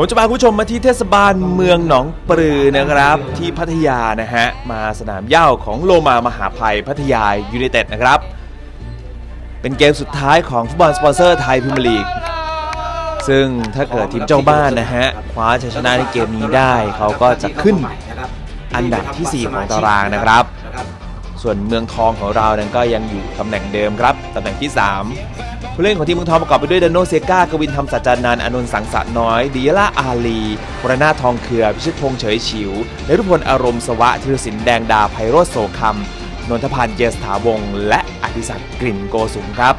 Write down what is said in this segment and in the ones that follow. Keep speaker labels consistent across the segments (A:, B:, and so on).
A: ผมจะพาคุณผู้ชมมาที่เทศบาลเมืองหนองปลือนะครับ ที่พัทยานะฮะ มาสนามเหย้าของโลมามหาภัยพัทยายูไนเต็ดนะครับ เป็นเกมสุดท้ายของฟุตบอลสปอนเซอร์ไทยพรีเมียร์ลีก ซึ่งถ้าเกิดทีมเจ้าบ้านนะฮะ คว้าชัยชนะในเกมนี้ได้ เขาก็จะขึ้นอันดับที่ 4 ของตารางนะครับ ส่วนเมืองทองของเรานั้นก็ยังอยู่ตำแหน่งเดิมครับตำแหน่งที่ 3 ผู้เล่นของทีมเมืองทองประกอบไปด้วยดานโนเซกากวินธรรมสัจจานันอานนท์สังสะน้อยดิยล่าอาลีวรนาทองเขือ พิชิตพงษ์เฉยฉิวแลรุพลอารมณ์สวะธีรศิลป์แดงดาไพโรจน์โสคำนนทพันธ์เยสถาวงศ์และอธิศักดิ์กลิ่นโกสุมครับ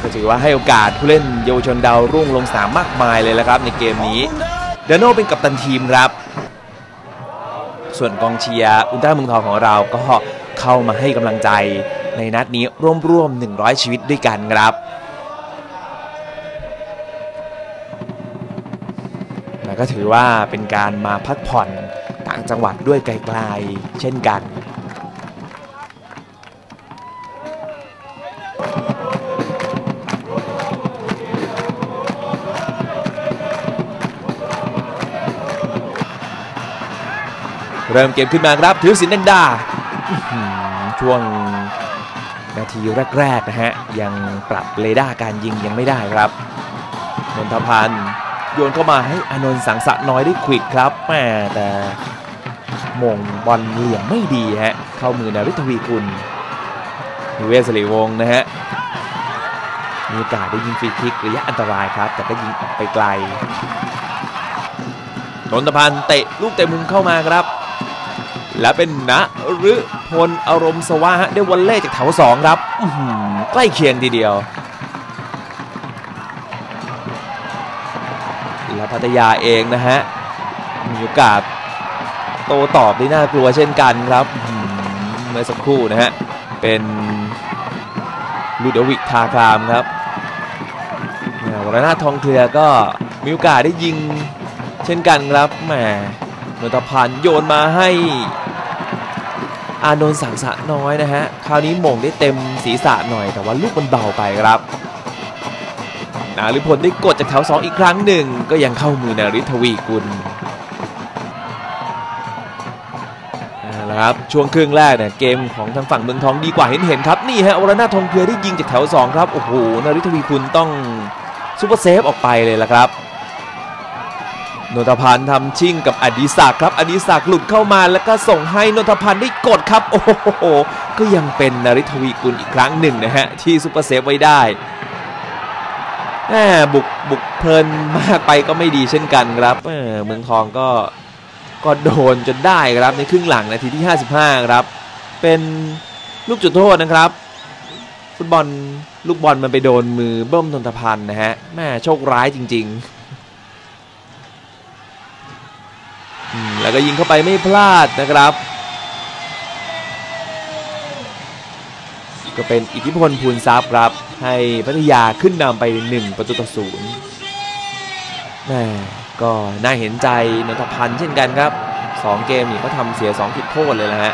A: ก็ถือว่าให้โอกาสผู้เล่นเยาวชนดาวรุ่งลงสนามมากมายเลยละครับในเกมนี้เดโนเป็นกัปตันทีมครับ ส่วนกองเชียร์อุลตร้าเมืองทองของเราก็เข้ามาให้กำลังใจ ในนัดนี้ร่วมๆ100 ชีวิตด้วยกันครับ และก็ถือว่าเป็นการมาพักผ่อนต่างจังหวัดด้วยไกลๆเช่นกันเริ่มเกมขึ้นมาครับ ถือสินแดงดาช่วง นาทีแรกๆนะฮะ ยังปรับเรดาร์การยิงยังไม่ได้ครับนนทพันธ์โยนเข้ามาให้อนนท์สังสะน้อยได้ควิดครับแหมแต่มงบอลเหลี่ยมไม่ดีฮะ เข้ามือนาริทวีกุลนิเวศสิริวงศ์นะฮะ มีโอกาสได้ยิงฟรีคิกระยะอันตรายครับ แต่ก็ยิงออกไปไกลนนทพันธ์เตะลูกเตะมุมเข้ามาครับ และเป็นนะฤพลอารมณ์สวะฮะได้วอลเล่จากแถวสองครับใกล้เคียงทีเดียว และพัทยาเองนะฮะ มีโอกาสโตตอบได้น่ากลัวเช่นกันครับอื้อหือเมื่อสักครู่นะฮะ เป็นลูดวิกทาครามครับวรนาทองเคลือก็มีโอกาสได้ยิงเช่นกันครับแหมนนทพันธ์โยนมาให้ อานนท์สังสะน้อยนะฮะ คราวนี้หม่งได้เต็มศีรษะหน่อย แต่ว่าลูกมันเบาไปครับนาริพลได้กดจากแถว 2 อีกครั้งหนึ่ง ก็ยังเข้ามือนาริทวีกุลเอาละครับช่วงครึ่งแรกเนี่ยเกมของทางฝั่งเมืองทองดีกว่าเห็นเห็นครับนี่ฮะวรนาทองเคลือได้ยิงจากแถว 2 ครับ โอ้โหนาริทวีกุลต้องซูเปอร์เซฟออกไปเลยละครับ นนทพันธ์ทำชิ่งกับอดิศักด์ครับ อดิศักด์หลุดเข้ามาแล้วก็ส่งให้นนทพันธ์ได้กดครับ โอ้โห ก็ยังเป็นนริทวีกุลอีกครั้งหนึ่งนะฮะ ที่ซุปเปอร์เซฟไว้ได้แหมบุกบุกเพลินมากไปก็ไม่ดีเช่นกันครับเออเมืองทองก็ก็โดนจนได้ครับในครึ่งหลังนาทีที่ 55 ครับ เป็นลูกจุดโทษนะครับ ฟุตบอลลูกบอลมันไปโดนมือเบิ้มนนทพันธ์นะฮะแม่โชคร้ายจริง ๆ อืม แล้วก็ยิงเข้าไปไม่พลาดนะครับ ก็เป็นอิทธิพลภูนทรัพย์ครับ ให้พัทยาขึ้นนำไป 1 ประตูต่อศูนย์แม่ก็น่าเห็นใจนนทพันธ์เช่นกันครับ 2 เกมนี่เขาทำเสีย2จุดโทษเลยนะฮะ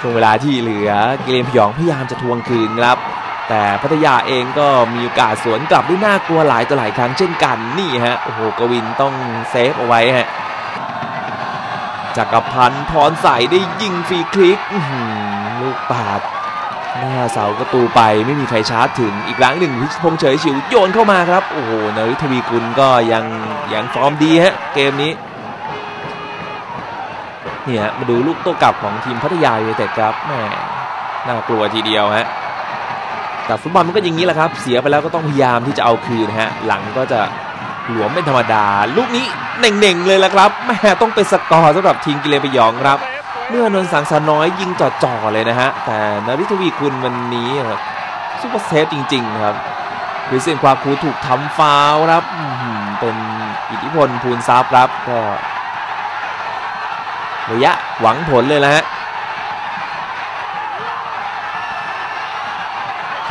A: ช่วงเวลาที่เหลือเกมพยองพยายามจะทวงคืนครับ แต่พัทยาเองก็มีโอกาสสวนกลับได้น่ากลัวหลายต่อหลายครั้งเช่นกันนี่ฮะโอ้โหกวินต้องเซฟเอาไว้ฮะ จักรพันธ์พรใสายได้ยิงฟรีคลิกลูกปาดหน้าเสาประตูไปไม่มีใครชาร์จถึงอีกครั้งหนึ่งพิชพงเฉยฉิวโยนเข้ามาครับโอ้โหนาริทวีกุลก็ยังยังฟอร์มดีฮะเกมนี้เนี่ยมาดูลูกโต้กลับของทีมพัทยายูไนเต็ดครับแหมน่ากลัวทีเดียวฮะแต่ฟุตบอลมันก็อย่างนี้แหละครับ เสียไปแล้วก็ต้องพยายามที่จะเอาคืนฮะหลังก็จะ หลวมเป็นธรรมดา ลูกนี้เน่งๆเลยละครับแม่ต้องเป็นสกอร์สำหรับทีมกิเลนพยองครับ เมื่อนนท์สังสาน้อยยิงจ่อๆเลยนะฮะ แต่นริทวีคุณวันนี้ครับซุปเปอร์เซฟจริง ๆ ครับหรือเสียงความครูถูกทำฟาวครับเป็นอิทธิพลภูนทรัพย์ครับก็ระยะหวังผลเลยนะฮะ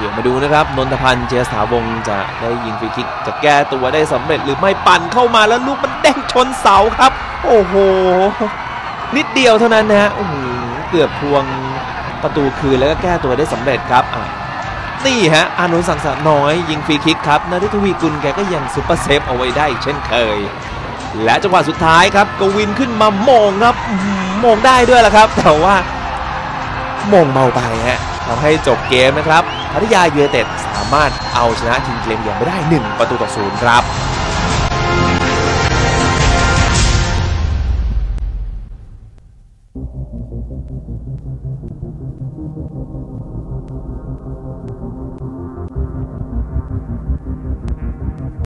A: ดี๋ยวมาดูนะครับนนทพันธ์เจษฐาวงจะได้ยิงฟรีคิกจะแก้ตัวได้สำเร็จหรือไม่ปั่นเข้ามาแล้วลูกมันเด้งชนเสาครับ โอ้โห นิดเดียวเท่านั้นนะฮะเกือบพวงประตูคืนแล้วก็แก้ตัวได้สำเร็จครับนี่ฮะอานุสังสะน้อยยิงฟรีคิกครับนาริทวีกุลแกก็ยังซุปเปอร์เซฟเอาไว้ได้เช่นเคย และจังหวะสุดท้ายครับกวินขึ้นมามองครับมองได้ด้วยละครับ แต่ว่ามองเมาไปฮะทำให้จบเกมนะครับ พัทยายูเนเต็ดสามารถเอาชนะทีมเกมเยือนไม่ได้ 1 ประตูต่อศูนย์ครับ